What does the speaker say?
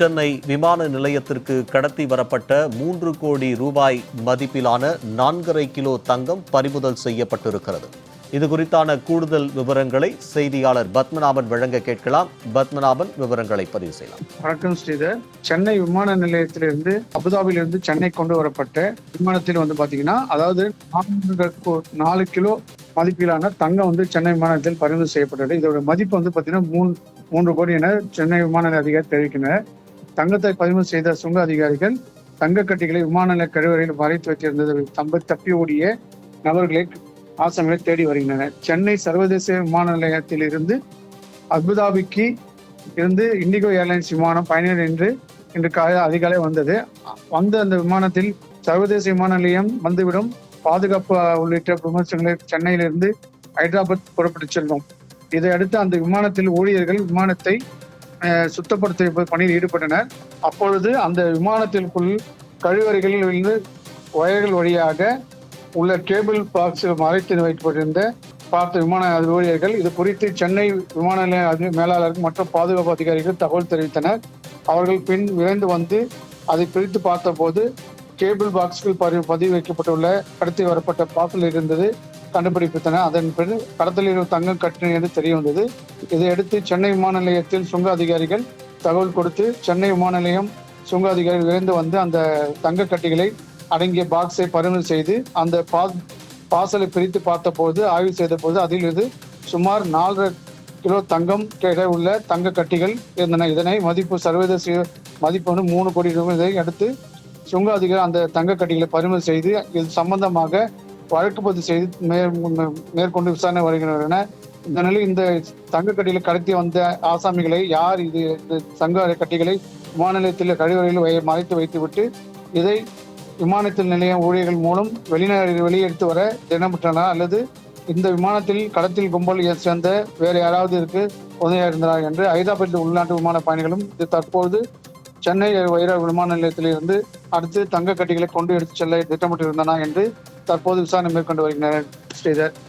சென்னை விமான நிலையத்திற்கு கடத்தி வரப்பட்ட மூன்று கோடி ரூபாய் மதிப்பிலான நான்கரை கிலோ தங்கம் பறிமுதல் செய்யப்பட்டிருக்கிறது. இது குறித்தான கூடுதல் விவரங்களை செய்தியாளர் பத்மநாபன் வழங்க கேட்கலாம். பத்மநாபன் விவரங்களை பதிவு செய்யலாம். வணக்கம் ஸ்ரீதர். சென்னை விமான நிலையத்திலிருந்து அபுதாபியிலிருந்து சென்னை கொண்டு வரப்பட்ட விமானத்தில் வந்து பாத்தீங்கன்னா அதாவது நான்கு கோ- நாலு கிலோ மதிப்பிலான தங்கம் வந்து சென்னை விமானத்தில் பறிமுதல் செய்யப்பட்டது. இதோட மதிப்பு வந்து பாத்தீங்கன்னா மூணு மூன்று கோடி என சென்னை விமான நிலைய அதிகாரி தெரிவிக்கின்றனர் தங்கத்தை பறிமுதல் செய்த சுங்க அதிகாரிகள் தங்க கட்டிகளை விமான நிலைய கழிவறையில் மறைத்து வைத்திருந்தது. தம்ப தப்பி ஓடிய நபர்களை ஆசாமிகளை தேடி வருகின்றனர். சென்னை சர்வதேச விமான நிலையத்தில் இருந்து அபுதாபிக்கு இருந்து இண்டிகோ ஏர்லைன்ஸ் விமானம் பயணிகள் என்று இன்று காலை அதிகாலை வந்தது. வந்த அந்த விமானத்தில் சர்வதேச விமான நிலையம் வந்துவிடும். பாதுகாப்பு உள்ளிட்ட விமர்சனங்களை சென்னையிலிருந்து ஹைதராபாத் புறப்பட்டு செல்வோம். இதை அடுத்து அந்த விமானத்தில் ஊழியர்கள் விமானத்தை அஹ், சுத்தப்படுத்த பணியில் ஈடுபட்டனர். அப்பொழுது அந்த விமானத்திற்குள் கழிவறைகளில் இருந்து ஒயர்கள் வழியாக உள்ள கேபிள் பாக்ஸ் மறைத்து வைக்கப்பட்டிருந்த பார்த்த விமான ஊழியர்கள் இது குறித்து சென்னை விமான நிலைய மேலாளர்கள் மற்றும் பாதுகாப்பு அதிகாரிகள் தகவல் தெரிவித்தனர். அவர்கள் பின் விரைந்து வந்து அதை பிரித்து பார்த்தபோது கேபிள் பாக்ஸ்கள் பதிவு வைக்கப்பட்டுள்ள கடத்தி வரப்பட்ட பாக்கள் இருந்தது கண்டுபிடிப்பித்தன அதன் பின் கடத்தலில் தங்கம் கட்டின என்று தெரிய வந்தது. இதையடுத்து சென்னை விமான நிலையத்தில் சுங்க அதிகாரிகள் தகவல் கொடுத்து சென்னை விமான நிலையம் சுங்க அதிகாரிகள் விரைந்து வந்து அந்த தங்க கட்டிகளை அடங்கிய பாக்ஸை பறிமுதல் செய்து அந்த பா பாசலை பிரித்து பார்த்தபோது ஆய்வு செய்த போது அதில் இது சுமார் நாலரை கிலோ தங்கம் கிடை உள்ள தங்க கட்டிகள் இருந்தன. இதனை மதிப்பு சர்வதேச மதிப்பு வந்து மூணு கோடி ரூபாய். இதை அடுத்து சுங்க அதிகாரி அந்த தங்க கட்டிகளை பறிமுதல் செய்து இது சம்பந்தமாக வழக்கு பதிவு செய்து மே- மேற்கொண்டு விசாரணை வருகின்றனர் என இந்த நிலையில் இந்த தங்க கட்டிகளை கடத்தி வந்த ஆசாமிகளை யார் இது? இந்த தங்க கட்டிகளை விமான நிலையத்தில் கழிவறையில் வை- மறைத்து வைத்துவிட்டு இதை விமானத்தில் நிலைய ஊழியர்கள் மூலம் வெளிநாடு வெளியெடுத்து வர தினமுற்றனர்? அல்லது இந்த விமானத்தில் கடத்தில் கும்பல் சேர்ந்த வேறு யாராவது இருக்கு உதவியாக இருந்தார்? என்று ஹைதராபாத்தில் உள்நாட்டு விமான பயணிகளும் இது தற்போது சென்னை வைர விமான நிலையத்திலிருந்து அடுத்து தங்க கட்டிகளை கொண்டு எடுத்து செல்ல திட்டமிட்டிருந்தனா என்று தற்போது விசாரணை மேற்கொண்டு வருகின்றனர் ஸ்ரீதர்.